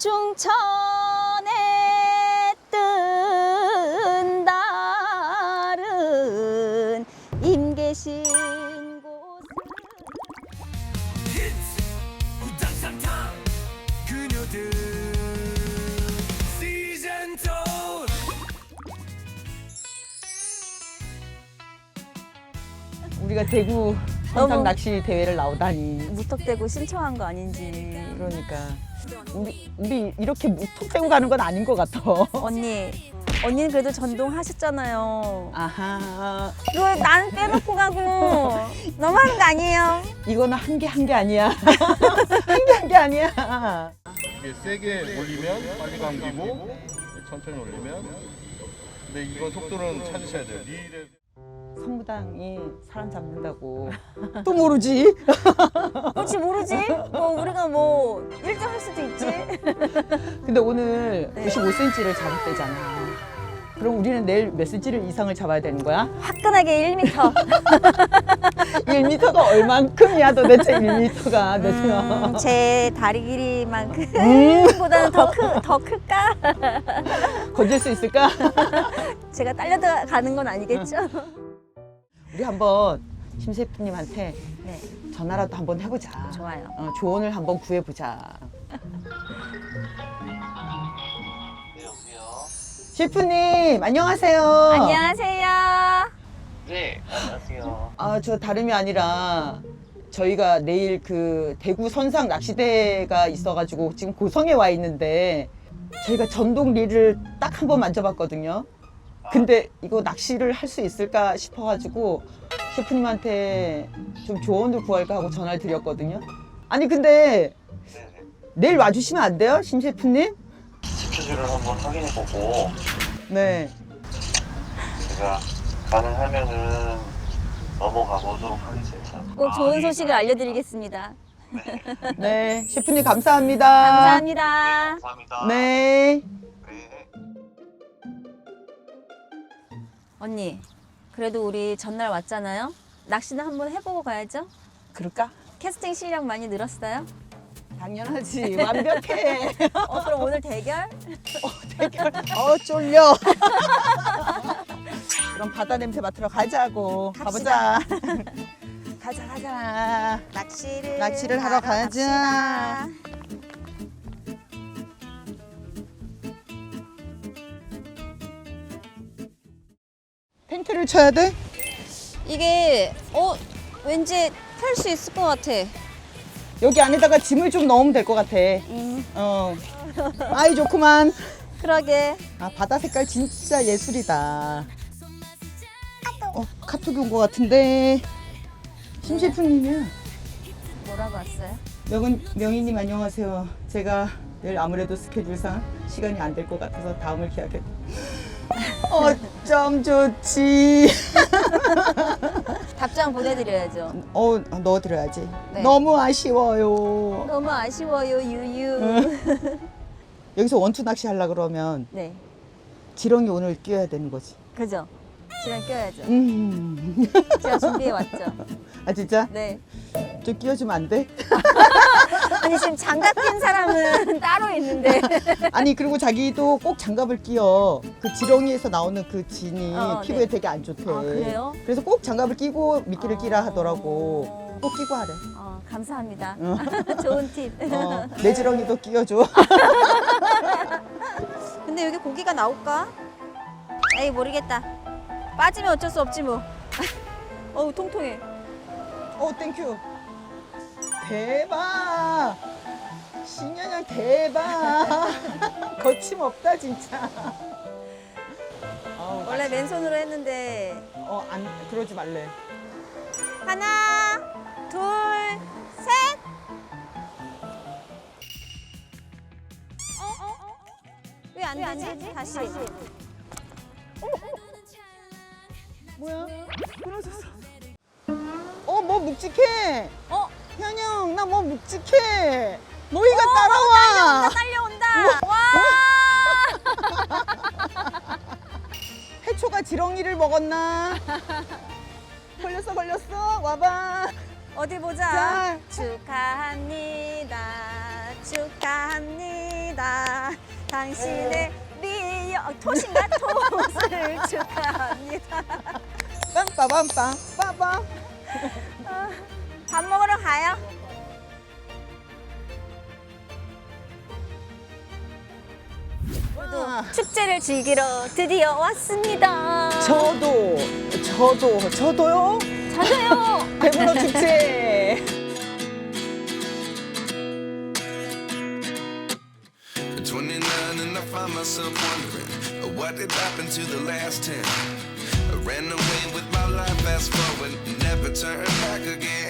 중천에 뜬 달은 임계신 곳은 우당탕탕 그녀들 시즌 2 우리가 대구 너무- 선상 낚시 대회를 나오다니. 무턱대고 신청한 거 아닌지 그러니까 우리 우리 이렇게 무턱대고 가는 건 아닌 것 같아. 언니 언니는 그래도 전동 하셨잖아요 아하. 이거 난 빼놓고 가고 너무하는 거 아니에요? 이거는 한 개 한 개 아니야. 한 개 한 개 아니야. 이게 세게 올리면 빨리 감기고 천천히 올리면 근데 이거 속도는 찾으셔야 돼요. 리일에 성무당이 사람 잡는다고. 또 모르지? 혹시 모르지? 뭐 우리가 뭐 1등 할 수도 있지 근데 오늘 네. 95cm를 잡았대잖아. 그럼 우리는 내일 몇 cm를 이상을 잡아야 되는 거야? 화끈하게 1m 1m가 얼만큼이야 도대체 1m가 몇이야? 음, 제 다리 길이만큼 음. 보다는 더, 크, 더 클까? 건질 수 있을까? 제가 딸려가는 건 아니겠죠? 우리 한번 심 셰프님한테 네 전화라도 한번 해보자. 좋아요 어, 조언을 한번 구해보자. 셰프님 안녕하세요. 안녕하세요 네, 안녕하세요. 아 저 다름이 아니라 저희가 내일 그 대구 선상 낚시대가 있어가지고 지금 고성에 와 있는데 저희가 전동 릴을 딱 한 번 만져봤거든요. 근데 이거 낚시를 할 수 있을까 싶어가지고 셰프님한테 좀 조언을 구할까 하고 전화를 드렸거든요. 아니 근데 네네. 내일 와주시면 안 돼요, 심 셰프님? 스케줄을 한번 확인해보고 네. 제가 가능하면은 넘어가 보도록 하겠습니다. 꼭 좋은 소식을 알려드리겠습니다 네, 셰프님 감사합니다. 감사합니다 감사합니다. 네. 네. 언니 그래도 우리 전날 왔잖아요 낚시는 한번 해보고 가야죠 그럴까? 캐스팅 실력 많이 늘었어요? 당연하지. 완벽해. 어 그럼 오늘 대결? 어, 쫄려. 그럼 바다 냄새 맡으러 가자고. 갑시다. 가보자. 가자, 가자. 낚시를 낚시를 하러 가자. 갑시다. 텐트를 쳐야 돼? 이게 어 왠지 펼 수 있을 것 같아 여기 안에다가 짐을 좀 넣으면 될 것 같아. 음 어. 아이, 좋구만. 그러게 아, 바다 색깔 진짜 예술이다. 어, 카톡이 온 것 같은데. 심 셰프님이야. 뭐라고 왔어요? 명은, 명희님 안녕하세요. 제가 내일 아무래도 스케줄상 시간이 안 될 것 같아서 다음을 기약했. 어 쩜 좋지. 답장 보내드려야죠 어 넣어드려야지. 네. 너무 아쉬워요. 너무 아쉬워요 유유 여기서 원투 낚시 하려 그러면 네 지렁이 오늘 끼워야 되는 거지. 그죠 지금 껴야죠 음. 제가 준비해 왔죠 아 진짜? 네 좀 끼워주면 안 돼? 아니 지금 장갑 낀 사람은 따로 있는데 아니 그리고 자기도 꼭 장갑을 끼워. 그 지렁이에서 나오는 그 진이 어, 피부에 네. 되게 안 좋대. 아, 그래요? 그래서 꼭 장갑을 끼고 미끼를 끼라 하더라고. 어, 꼭 끼고 하래. 어, 감사합니다 좋은 팁 어, 내 지렁이도 끼워줘. 근데 여기 고기가 나올까? 에이 모르겠다 빠지면 어쩔 수 없지 뭐 어우 통통해 어, 땡큐. 대박. 신현영 대박. 거침없다 진짜. 어우, 원래 맨손으로 했는데 어, 안 그러지 말래. 하나 둘 셋 왜 안 되지? 다시 뭐야? 끊어졌어. 어, 뭐 묵직해. 어? 현영, 나 뭐 묵직해. 모이가 따라와. 딸려온다 와 해초가 지렁이를 먹었나? 걸렸어, 걸렸어. 와봐. 어디 보자 자. 축하합니다 축하합니다. 당신의 미역 토신가 토스를 축하합니다. 빰빠밤빰 빠밤. 밥 먹으러 가요. 아, 축제를 즐기러 드디어 왔습니다. 저도 저도 저도요. 저도요. 배문어 축제. At 29 and I find myself wondering uh, what did happen to the last 10. I ran away with my life, fast forward, never turn back again.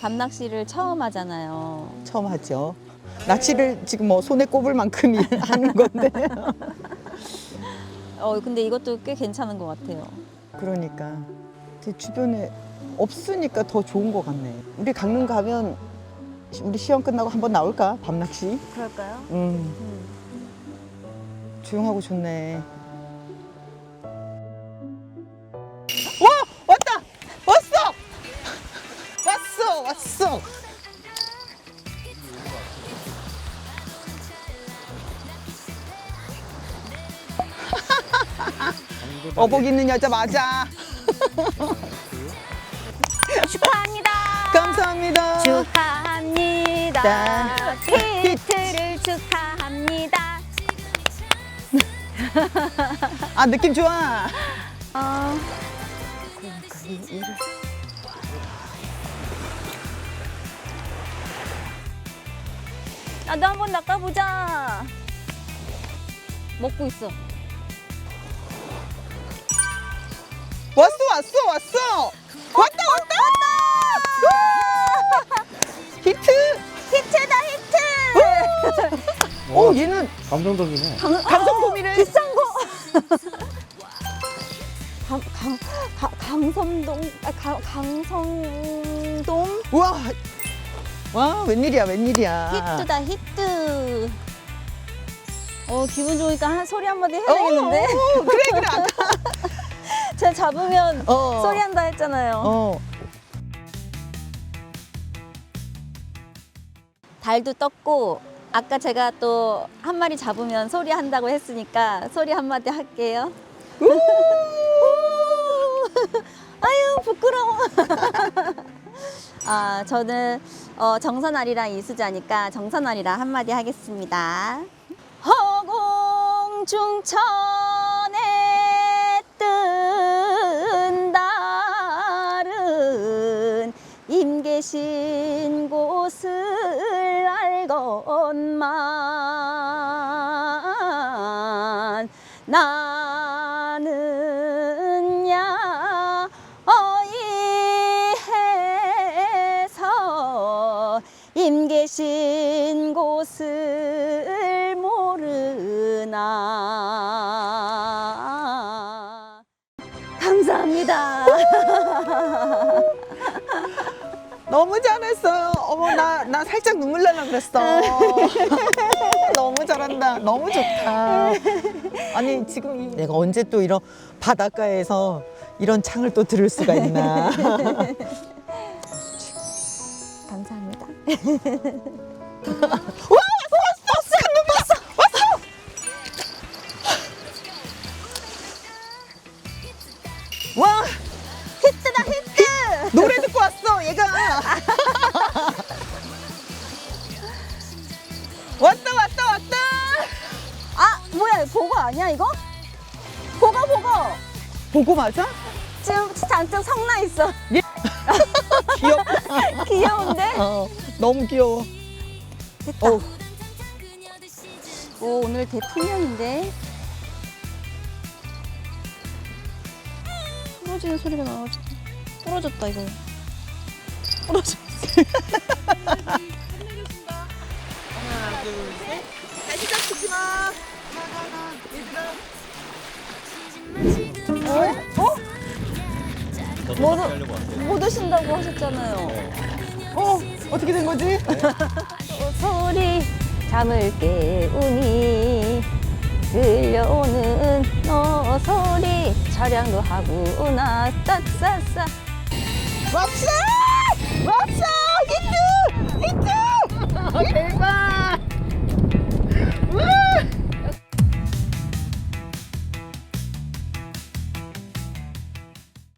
밤낚시를 처음 하잖아요. 처음 하죠. 낚시를 지금 뭐 손에 꼽을 만큼이 하는 건데. 어, 근데 이것도 꽤 괜찮은 것 같아요. 그러니까 제 주변에 없으니까 더 좋은 것 같네. 우리 강릉 가면 우리 시험 끝나고 한번 나올까? 밤낚시? 그럴까요? 음. 조용하고 좋네. 어복 있는 여자 맞아. 축하합니다. 감사합니다. 축하합니다. 짠. 히트를 축하합니다. 아 느낌 좋아. 어, 나도 한번 낚아보자. 먹고 있어. 왔어 왔어 왔어 왔다 왔다 왔다 히트 히트다 히트. 오 얘는 감정적이네. 감성돔이래 비싼 거. 강, 강, 강, 강섬동, 아, 강, 강성동 우와 와 웬일이야 웬일이야 히트다 히트. 어 기분 좋으니까 한 소리 한마디 해야 어, 되겠는데? 어, 그래 그래 아까 제가 잡으면 어. 소리 한다 했잖아요. 어 달도 떴고 아까 제가 또 한 마리 잡으면 소리 한다고 했으니까 소리 한 마디 할게요. 아유 부끄러워. 아 저는 어, 정선아리랑 이수자니까 정선아리랑 한마디 하겠습니다. 허공중천 계신 곳을 알건만 나는 야 어이해서 임 계신 곳을 모르나 감사합니다. 너무 잘했어요. 어머 나 나 살짝 눈물 날라 그랬어. 너무 잘한다. 너무 좋다. 아니 지금 이- 내가 언제 또 이런 바닷가에서 이런 창을 또 들을 수가 있나. 감사합니다. 와 보고 맞아? 지금 잔뜩 성나 있어. 예. 귀엽. 귀여운데? 어, 너무 귀여워. 됐다. 어. 오, 오늘 대풍년인데. 떨어지는 소리가 나가지고. 떨어졌다, 이거. 떨어졌어. 소리 잠을 깨우니 들려오는 너 소리 차량도 하구나 싸싸싸 왔어! 왔어! 히트! 히트!